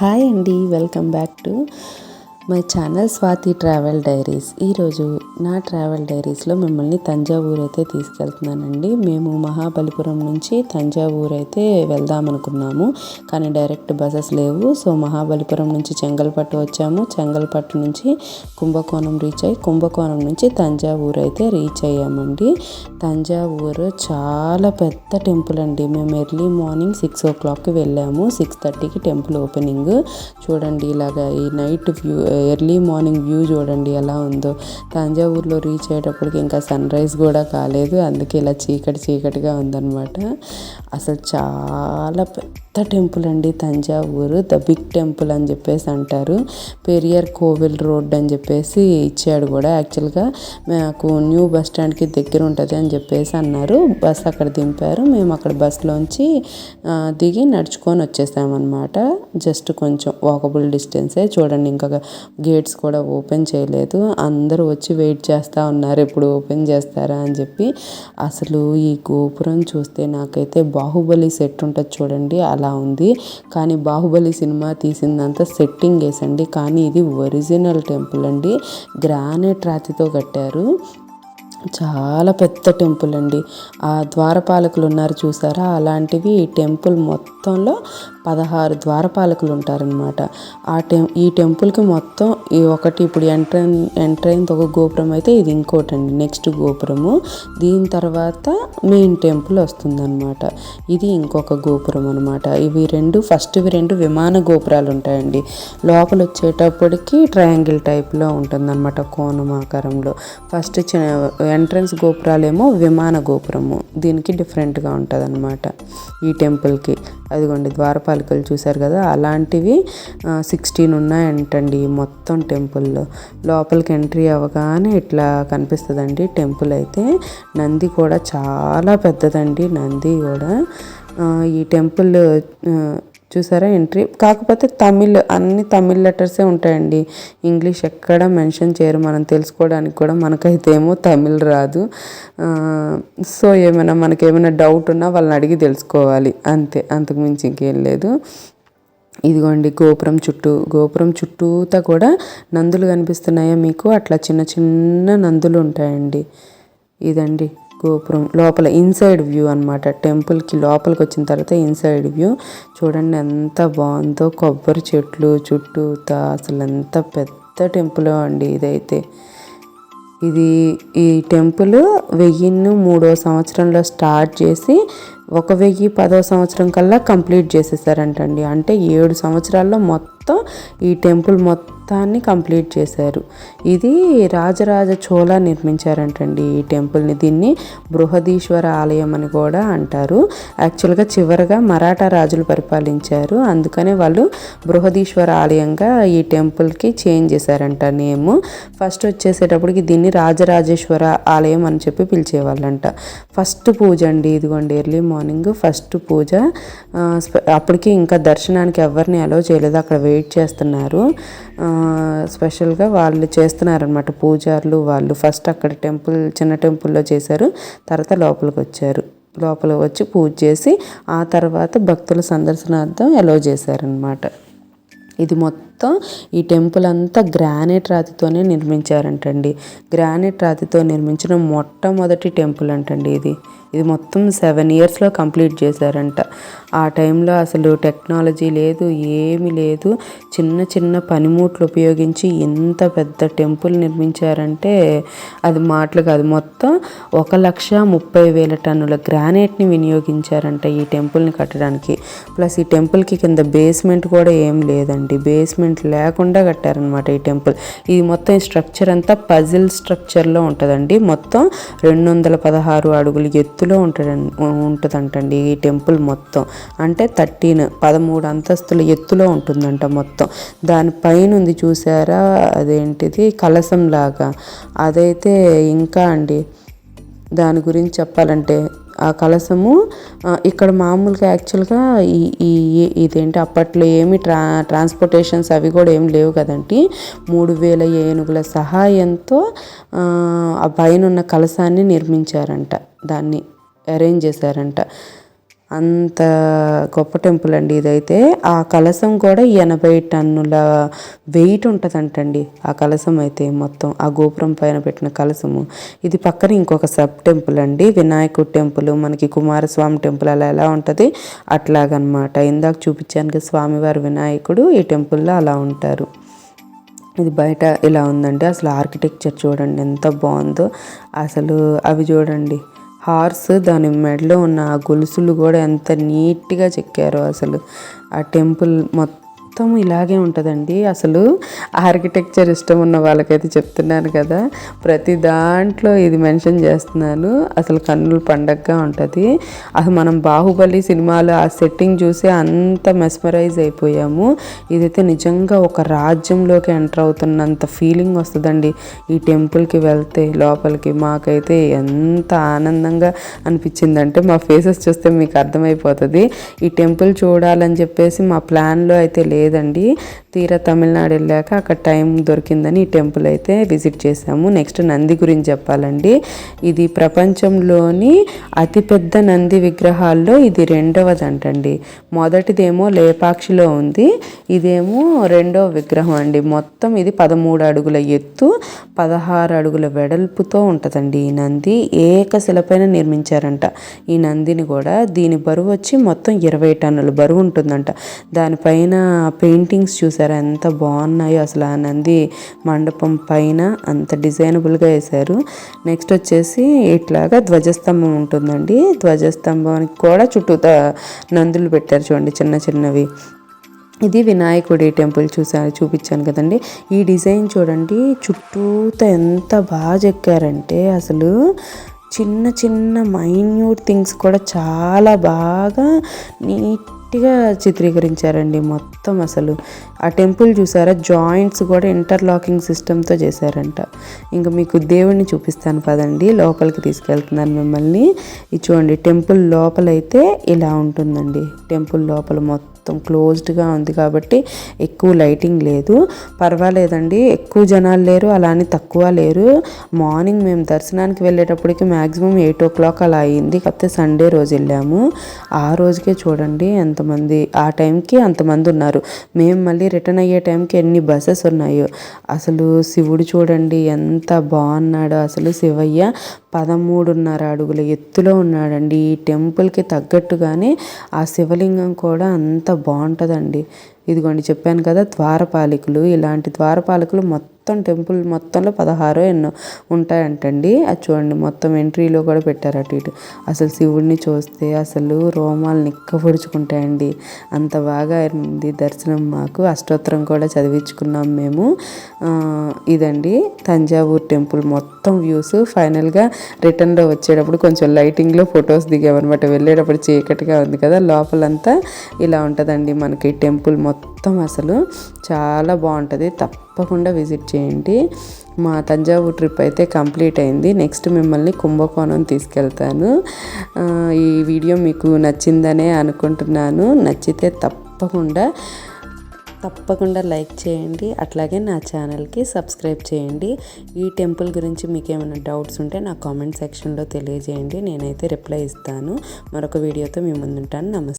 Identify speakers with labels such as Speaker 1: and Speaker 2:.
Speaker 1: Hi అండి welcome back to my channel Swathi travel diaries. ఈరోజు నా ట్రావెల్ డైరీస్లో మిమ్మల్ని తంజావూరు అయితే తీసుకెళ్తున్నానండి. మేము మహాబలిపురం నుంచి తంజావూరు అయితే వెళ్దాం అనుకున్నాము కానీ డైరెక్ట్ బస్సెస్ లేవు. సో మహాబలిపురం నుంచి చెంగల్పట్టు వచ్చాము. చెంగల్పట్టు నుంచి కుంభకోణం రీచ్ అయ్యి కుంభకోణం నుంచి తంజావూరు అయితే రీచ్ అయ్యామండి. తంజావూరు చాలా పెద్ద టెంపుల్ అండి. మేము ఎర్లీ మార్నింగ్ సిక్స్ ఓ క్లాక్కి వెళ్ళాము. సిక్స్ థర్టీకి టెంపుల్ ఓపెనింగ్. చూడండి ఇలాగా ఈ night view early morning view చూడండి ఎలా ఉందో. తంజావూరులో రీచ్ అయ్యేటప్పటికి ఇంకా సన్ రైజ్ కూడా కాలేదు. అందుకే ఇలా చీకటి చీకటిగా ఉందన్నమాట. అసలు చాలా పెద్ద టెంపుల్ అండి తంజావూరు ద బిగ్ టెంపుల్ అని చెప్పేసి అంటారు. పెరియర్ కోవిల్ రోడ్ అని చెప్పేసి ఇచ్చాడు కూడా. యాక్చువల్గా మాకు న్యూ బస్ స్టాండ్కి దగ్గర ఉంటుంది అని చెప్పేసి అన్నారు. బస్ అక్కడ దింపారు. మేము అక్కడ బస్లోంచి దిగి నడుచుకొని వచ్చేసామన్నమాట. జస్ట్ కొంచెం వాకబుల్ డిస్టెన్సే చూడండి ఇంకా గేట్స్ కూడా ఓపెన్ చేయలేదు. అందరూ వచ్చి వెయిట్ చేస్తూ ఉన్నారు. ఎప్పుడు ఓపెన్ చేస్తారా అని చెప్పి. అసలు ఈ గోపురం చూస్తే నాకైతే బాహుబలి సెట్ ఉంటుంది చూడండి. అలా ఉంది. కానీ బాహుబలి సినిమా తీసిందంతా సెట్టింగ్ వేసండి. కానీ ఇది ఒరిజినల్ టెంపుల్ అండి. గ్రానైట్ రాతితో కట్టారు. చాలా పెద్ద టెంపుల్ అండి. ఆ ద్వారపాలకులు ఉన్నారు చూసారా? అలాంటివి ఈ టెంపుల్ మొత్తంలో పదహారు ద్వారపాలకులు ఉంటారనమాట ఆ టెం ఈ టెంపుల్కి మొత్తం ఈ ఒకటి ఇప్పుడు ఎంట్రైన్ ఎంట్రైన్ ఒక గోపురం అయితే ఇది ఇంకోటి అండి నెక్స్ట్ గోపురము. దీని తర్వాత మెయిన్ టెంపుల్ వస్తుందన్నమాట. ఇది ఇంకొక గోపురం అనమాట ఇవి రెండు ఫస్ట్ ఇవి రెండు విమాన గోపురాలు ఉంటాయండి. లోపల వచ్చేటప్పటికి ట్రయాంగిల్ టైప్లో ఉంటుందన్నమాట కోణం ఆకారంలో. ఫస్ట్ ఎంట్రన్స్ గోపురాలేమో విమాన గోపురము. దీనికి డిఫరెంట్గా ఉంటుంది అనమాట ఈ టెంపుల్కి. అదిగోండి ద్వారపాలికలు చూశారు కదా అలాంటివి సిక్స్టీన్ ఉన్నాయంటండి మొత్తం టెంపుల్లో. లోపలికి ఎంట్రీ అవ్వగానే ఇట్లా కనిపిస్తుందండి టెంపుల్ అయితే. నంది కూడా చాలా పెద్దదండి నంది కూడా. ఈ టెంపుల్ చూసారా ఎంట్రీ? కాకపోతే తమిళ్ అన్ని తమిళ్ లెటర్సే ఉంటాయండి. ఇంగ్లీష్ ఎక్కడ మెన్షన్ చేయరు. మనం తెలుసుకోవడానికి కూడా మనకైతే ఏమో తమిళ్ రాదు. సో ఏమైనా మనకేమైనా డౌట్ ఉన్నా వాళ్ళని అడిగి తెలుసుకోవాలి. అంతే. అంతకుమించి ఇంకేం లేదు. ఇదిగోండి గోపురం చుట్టూ గోపురం చుట్టూతా కూడా నందులు కనిపిస్తున్నాయా మీకు? అట్లా చిన్న చిన్న నందులు ఉంటాయండి. ఇదండి. గోపురం లోపల ఇన్సైడ్ వ్యూ అనమాట టెంపుల్కి లోపలికి వచ్చిన తర్వాత ఇన్సైడ్ వ్యూ చూడండి ఎంత బాగుందో. కొబ్బరి చెట్లు చుట్టూతా అసలు ఎంత పెద్ద టెంపుల్ అండి ఇదైతే. ఇది ఈ టెంపుల్ వెయ్యిన్ను మూడో సంవత్సరంలో స్టార్ట్ చేసి ఒక వెయ్యి పదో సంవత్సరం కల్లా కంప్లీట్ చేసేసారంటండి. అంటే ఏడు సంవత్సరాల్లో మొత్తం ఈ టెంపుల్ మొత్తాన్ని కంప్లీట్ చేశారు. ఇది రాజరాజ చోళ నిర్మించారంటండి ఈ టెంపుల్ని. దీన్ని బృహదీశ్వర ఆలయం అని కూడా అంటారు. యాక్చువల్గా చివరగా మరాఠా రాజులు పరిపాలించారు. అందుకనే వాళ్ళు బృహదీశ్వర ఆలయంగా ఈ టెంపుల్కి చేంజ్ చేశారంట నేమ్. ఫస్ట్ వచ్చేసేటప్పటికి దీన్ని రాజరాజేశ్వర ఆలయం అని చెప్పి పిలిచేవాళ్ళంట. ఫస్ట్ పూజ అండి ఇదిగోండి ఎర్లీ మార్నింగ్ మార్నింగ్ ఫస్ట్ పూజ. అప్పటికి ఇంకా దర్శనానికి ఎవరిని అలో చేయలేదు అక్కడ వెయిట్ చేస్తున్నారు. స్పెషల్గా వాళ్ళు చేస్తున్నారనమాట పూజారులు వాళ్ళు. ఫస్ట్ అక్కడ టెంపుల్ చిన్న టెంపుల్లో చేశారు తర్వాత లోపలికి వచ్చారు. లోపల వచ్చి పూజ చేసి ఆ తర్వాత భక్తుల సందర్శనార్థం అలో చేశారనమాట ఇది మొత్తం ఈ టెంపుల్ అంతా గ్రానైట్ రాతితోనే నిర్మించారంటండి. గ్రానైట్ రాతితో నిర్మించిన మొట్టమొదటి టెంపుల్ అంటండి ఇది. ఇది మొత్తం సెవెన్ ఇయర్స్లో కంప్లీట్ చేశారంట. ఆ టైంలో అసలు టెక్నాలజీ లేదు ఏమీ లేదు. చిన్న చిన్న పనిముట్లు ఉపయోగించి ఎంత పెద్ద టెంపుల్ నిర్మించారంటే అది మాటలు కాదు. మొత్తం ఒక లక్ష ముప్పై వేల టన్నుల గ్రానైట్ని వినియోగించారంట ఈ టెంపుల్ని కట్టడానికి. ప్లస్ ఈ టెంపుల్కి కింద బేస్మెంట్ కూడా ఏం లేదండి. బేస్మెంట్ లేకుండా కట్టారనమాట ఈ టెంపుల్. ఇది మొత్తం స్ట్రక్చర్ అంతా పజిల్ స్ట్రక్చర్లో ఉంటుందండి. మొత్తం రెండు వందల పదహారు అడుగులు ఎత్తులో ఉంటుంది ఉంటుందంటండి ఈ టెంపుల్ మొత్తం. అంటే థర్టీన్ పదమూడు అంతస్తుల ఎత్తులో ఉంటుందంట మొత్తం. దానిపైన ఉంది చూసారా? అదేంటిది? కలసం లాగా. అదైతే ఇంకా అండి దాని గురించి చెప్పాలంటే ఆ కలసము ఇక్కడ మామూలుగా యాక్చువల్గా ఈ ఈ ఇదేంటి అప్పట్లో ఏమి ట్రా ట్రాన్స్పోర్టేషన్స్ అవి కూడా ఏమి లేవు కదండి. మూడు వేల ఏనుగుల సహాయంతో ఆ పైన ఉన్న కలసాన్ని నిర్మించారంట. దాన్ని అరేంజ్ చేశారంట. అంత గొప్ప టెంపుల్ అండి ఇదైతే. ఆ కలసం కూడా ఎనభై టన్నుల వెయిట్ ఉంటుందంటండి ఆ కలసం అయితే మొత్తం. ఆ గోపురం పైన పెట్టిన కలసము ఇది పక్కన ఇంకొక సబ్ టెంపుల్ అండి. వినాయకుడు టెంపుల్. మనకి కుమారస్వామి టెంపుల్ అలా ఎలా ఉంటుంది? అట్లాగనమాట. ఇందాక చూపించాను స్వామివారి వినాయకుడు ఈ టెంపుల్లో అలా ఉంటారు. ఇది బయట ఇలా ఉందండి. అసలు ఆర్కిటెక్చర్ చూడండి ఎంత బాగుందో. అసలు అవి చూడండి. హార్స్ దాని మెడలో ఉన్న ఆ గొలుసులు కూడా ఎంత నీట్గా చెక్కారో అసలు. ఆ టెంపుల్ మొత్తం మొత్తం ఇలాగే ఉంటుందండి. అసలు ఆర్కిటెక్చర్ ఇష్టం ఉన్న వాళ్ళకైతే చెప్తున్నాను కదా. ప్రతి దాంట్లో ఇది మెన్షన్ చేస్తున్నాను. అసలు కన్నుల పండగగా ఉంటుంది. అసలు మనం బాహుబలి సినిమాలో ఆ సెట్టింగ్ చూసి అంత మెస్మరైజ్ అయిపోయాము. ఇదైతే నిజంగా ఒక రాజ్యంలోకి ఎంటర్ అవుతున్నంత ఫీలింగ్ వస్తుందండి. ఈ టెంపుల్కి వెళ్తే లోపలికి మాకైతే ఎంత ఆనందంగా అనిపించిందంటే మా ఫేసెస్ చూస్తే మీకు అర్థమైపోతుంది. ఈ టెంపుల్ చూడాలని చెప్పేసి మా ప్లాన్లో అయితే లేదు. లేదండి. తీరా తమిళనాడు వెళ్ళాక అక్కడ టైం దొరికిందని ఈ టెంపుల్ అయితే విజిట్ చేసాము నెక్స్ట్ నంది గురించి చెప్పాలండి. ఇది ప్రపంచంలోని అతిపెద్ద నంది విగ్రహాల్లో ఇది రెండవది అంటండి మొదటిదేమో లేపాక్షిలో ఉంది. ఇదేమో రెండవ విగ్రహం అండి. మొత్తం ఇది పదమూడు అడుగుల ఎత్తు పదహారు అడుగుల వెడల్పుతో ఉంటుందండి ఈ నంది. ఏకశిలపైన నిర్మించారంట ఈ నందిని కూడా. దీని బరువు వచ్చి మొత్తం ఇరవై టన్నుల బరువు ఉంటుందంట. దానిపైన పెయింటింగ్స్ చూసారా? ఎంత బాగున్నాయో అసలు ఆ నంది మండపం పైన అంత డిజైనబుల్గా వేశారు. నెక్స్ట్ వచ్చేసి ఇట్లాగా ధ్వజస్తంభం ఉంటుందండి. ధ్వజస్తంభానికి కూడా చుట్టూతా నందులు పెట్టారు చూడండి చిన్న చిన్నవి. ఇది వినాయకుడి టెంపుల్ చూసాను చూపించాను కదండి. ఈ డిజైన్ చూడండి చుట్టూత ఎంత బాగా చెక్కారంటే అసలు చిన్న చిన్న మైన్యూట్ థింగ్స్ కూడా చాలా బాగా నీట్ గట్టిగా చిత్రీకరించారండి మొత్తం అసలు. ఆ టెంపుల్ చూసారా? జాయింట్స్ కూడా ఇంటర్లాకింగ్ సిస్టమ్తో చేశారంట. ఇంకా మీకు దేవుడిని చూపిస్తాను పదండి. లోపలికి తీసుకెళ్తున్నాను మిమ్మల్ని. ఇది చూడండి టెంపుల్ లోపలైతే ఇలా ఉంటుందండి. టెంపుల్ లోపల మొత్తం మొత్తం క్లోజ్డ్గా ఉంది కాబట్టి ఎక్కువ లైటింగ్ లేదు. పర్వాలేదండి ఎక్కువ జనాలు లేరు అలానే తక్కువ లేరు. మార్నింగ్ మేము దర్శనానికి వెళ్ళేటప్పటికి మ్యాక్సిమం ఎయిట్ ఓ క్లాక్ అలా అయింది. కాకపోతే సండే రోజు వెళ్ళాము. ఆ రోజుకే చూడండి ఎంతమంది ఆ టైంకి అంతమంది ఉన్నారు. మేము మళ్ళీ రిటర్న్ అయ్యే టైంకి ఎన్ని బస్సెస్ ఉన్నాయో. అసలు శివుడు చూడండి ఎంత బాగున్నాడో అసలు శివయ్య. పదమూడున్నర అడుగుల ఎత్తులో ఉన్నాడండి. ఈ టెంపుల్కి తగ్గట్టుగానే ఆ శివలింగం కూడా అంత బాగుంటుందండి ఇదిగోండి చెప్పాను కదా ద్వారపాలికులు. ఇలాంటి ద్వారపాలకులు మొత్తం మొత్తం టెంపుల్ మొత్తంలో పదహారో ఎన్నో ఉంటాయంటండి. అది చూడండి మొత్తం ఎంట్రీలో కూడా పెట్టారు అటు ఇటు. అసలు శివుడిని చూస్తే అసలు రోమాలు నిక్కపొడుచుకుంటాయండి అంత బాగా ఉంది దర్శనం మాకు. అష్టోత్తరం కూడా చదివించుకున్నాం మేము. ఇదండి తంజావూర్ టెంపుల్. మొత్తం వ్యూస్ ఫైనల్గా రిటర్న్లో వచ్చేటప్పుడు కొంచెం లైటింగ్లో ఫొటోస్ దిగామన్నమాట. వెళ్ళేటప్పుడు చీకటిగా ఉంది కదా లోపలంతా ఇలా ఉంటుందండి మనకి టెంపుల్ మొత్తం అసలు. చాలా బాగుంటుంది. తప్పకుండా విజిట్ చేయండి. మా తంజావూరు ట్రిప్ అయితే కంప్లీట్ అయింది. నెక్స్ట్ మిమ్మల్ని కుంభకోణం తీసుకెళ్తాను. ఈ వీడియో మీకు నచ్చిందనే అనుకుంటున్నాను. నచ్చితే తప్పకుండా తప్పకుండా లైక్ చేయండి. అట్లాగే నా ఛానల్కి సబ్స్క్రైబ్ చేయండి. ఈ టెంపుల్ గురించి మీకు ఏమైనా డౌట్స్ ఉంటే నా కామెంట్ సెక్షన్లో తెలియజేయండి. నేనైతే రిప్లై ఇస్తాను. మరొక వీడియోతో మీ ముందుంటాను. నమస్తే.